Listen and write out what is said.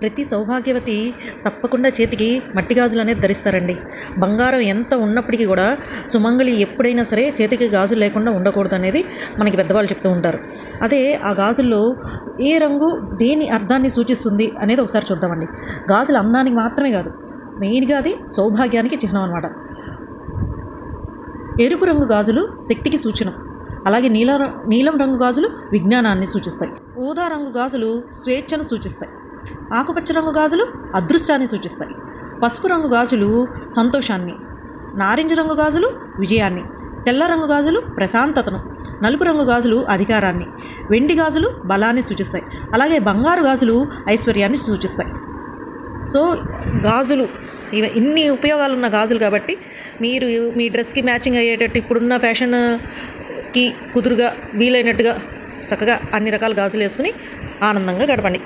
ప్రతి సౌభాగ్యవతి తప్పకుండా చేతికి మట్టి గాజులు అనేది ధరిస్తారండి. బంగారం ఎంత ఉన్నప్పటికీ కూడా సుమంగళి ఎప్పుడైనా సరే చేతికి గాజులు లేకుండా ఉండకూడదు అనేది మనకి పెద్దవాళ్ళు చెప్తూ ఉంటారు. అదే ఆ గాజుల్లో ఏ రంగు దేని అర్థాన్ని సూచిస్తుంది అనేది ఒకసారి చూద్దామండి. గాజులు అందానికి మాత్రమే కాదు మెయిన్గా అది సౌభాగ్యానికి చిహ్నం అనమాట ఎరుపు రంగు గాజులు శక్తికి సూచన. అలాగే నీలం నీలం రంగు గాజులు విజ్ఞానాన్ని సూచిస్తాయి. ఊదా రంగు గాజులు స్వేచ్ఛను సూచిస్తాయి. ఆకుపచ్చ రంగు గాజులు అదృష్టాన్ని సూచిస్తాయి. పసుపు రంగు గాజులు సంతోషాన్ని నారింజ రంగు గాజులు విజయాన్ని తెల్ల రంగు గాజులు ప్రశాంతతను నలుపు రంగు గాజులు అధికారాన్ని వెండి గాజులు బలాన్ని సూచిస్తాయి. అలాగే బంగారు గాజులు ఐశ్వర్యాన్ని సూచిస్తాయి. సో గాజులు ఇవి ఇన్ని ఉపయోగాలు ఉన్న గాజులు కాబట్టి మీరు మీ డ్రెస్కి మ్యాచింగ్ అయ్యేటట్టు ఇప్పుడున్న ఫ్యాషన్కి కుదురుగా వీలైనట్టుగా చక్కగా అన్ని రకాల గాజులు వేసుకుని ఆనందంగా గడపండి.